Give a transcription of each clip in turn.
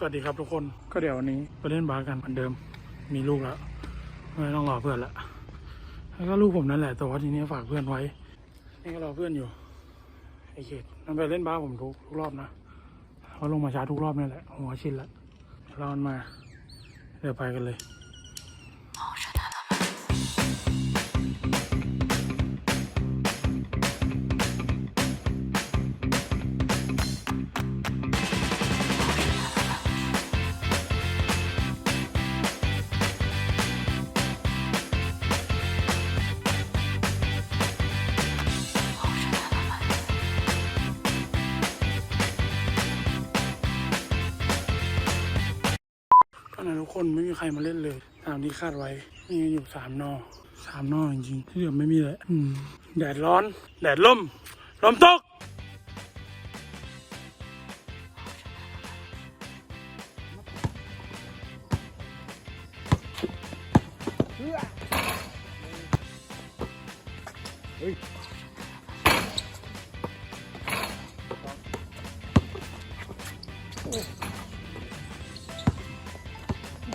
สวัสดีครับทุกคนก็เดี๋ยววันนี้ไปเล่นบาสกันเหมือนเดิมมีลูกแล้วไม่ต้องรอเพื่อนละแล้วก็ลูกผมนั่นแหละแต่ว่าทีนี้ฝากเพื่อนไว้นี่ก็รอเพื่อนอยู่ไอเขตมันไปเล่นบาสผมทุกทุกรอบนะเขาลงมาช้าทุกรอบนี่แหละหัวชินละเดี๋ยวรอมันมาเดี๋ยวไปกันเลย ก็นะทุกคนไม่มีใครมาเล่นเลย ตามที่คาดไว้มีอยู่สามนอสามนอจริงๆที่เหลือไม่มีเลยแดดร้อน แดดล่มลมตกโอ้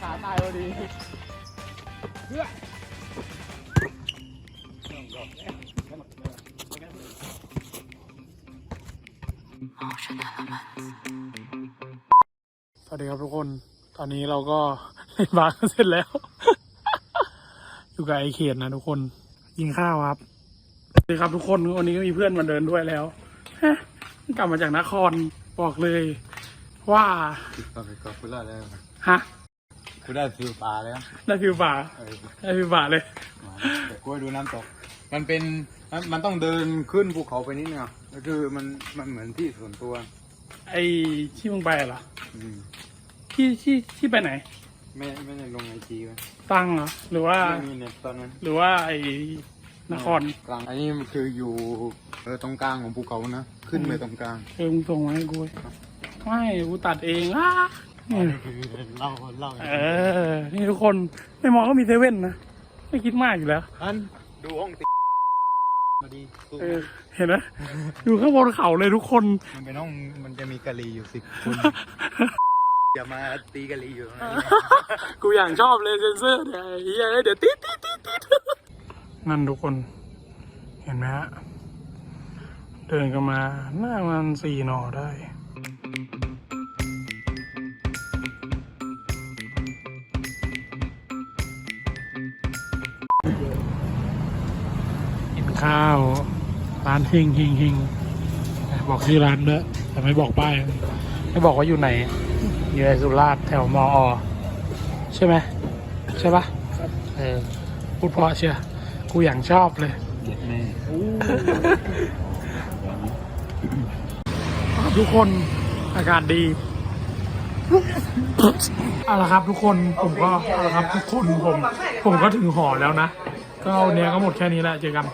ขาตายพอดีสวัสดีครับทุกคน ตอนนี้เราก็เล่นบาสเสร็จแล้ว อยู่กับไอเขตนะทุกคนยิงข้าวครับสวัสดีครับทุกคน วันนี้ก็มีเพื่อนมาเดินด้วยแล้วกลับมาจากนครบอกเลย ว่าก็ไปก็คุณได้แล้วฮะคุณได้ฟิวปลาแล้วได้ฟิวป่าเออได้ฟิวป่าเลย มาแต่กล้วยดูน้ำตก มันเป็นมันมันต้องเดินขึ้นภูเขาไปนิดนึงอะก็คือมันมันเหมือนที่ส่วนตัวไอ้ที่มึงไปเหรออืมที่ที่ที่ไปไหน ไม่ไม่ได้ลงไอจีไว้ตังเหรอหรือว่า ไม่มีเน็ตตอนนั้นหรือว่าไอ้นครกลางอันนี้มันคืออยู่เออตรงกลางของภูเขานะขึ้นไปตรงกลาง เออมึงส่งมาให้กูเว้ย ไม่กูตัดเองอะนี่เล่าเล่าเออ นี่ทุกคนในมอก็มีเซเว่นนะ ไม่คิดมากอยู่แล้วอันดูห้องติมาดีตู้เออเห็นไหมอยู่ข้างบนเขาเลยทุกคน มันเป็นห้องมันจะมีกะลีอยู่สิบคนอย่ามาตีกะลีอยู่ตรงนั้นกูอย่างชอบเลยเซนเซอร์เนี่ยไอ้เหี้ยเดี๋ยวติดติดติดติดนั่นทุกคน เห็นไหมฮะ เดินกันมาหน้ามันสี่หน่อได้ ข้าว ร้านเฮงเฮงเฮงบอกชื่อร้านด้วยแต่ไม่บอกป้ายไม่บอกว่าอยู่ไหน อยู่ในสุราษฎร์แถวมอ ใช่ไหมใช่ปะเออพูดเพราะเชียกูอย่างชอบเลยเด็ดแม่ทุกคนอากาศดีเอาละครับทุกคนผมก็เอาละครับทุกคนผม ผมก็ถึงหอแล้วนะ ก็วันนี้ก็หมดแค่นี้แหละเจอกัน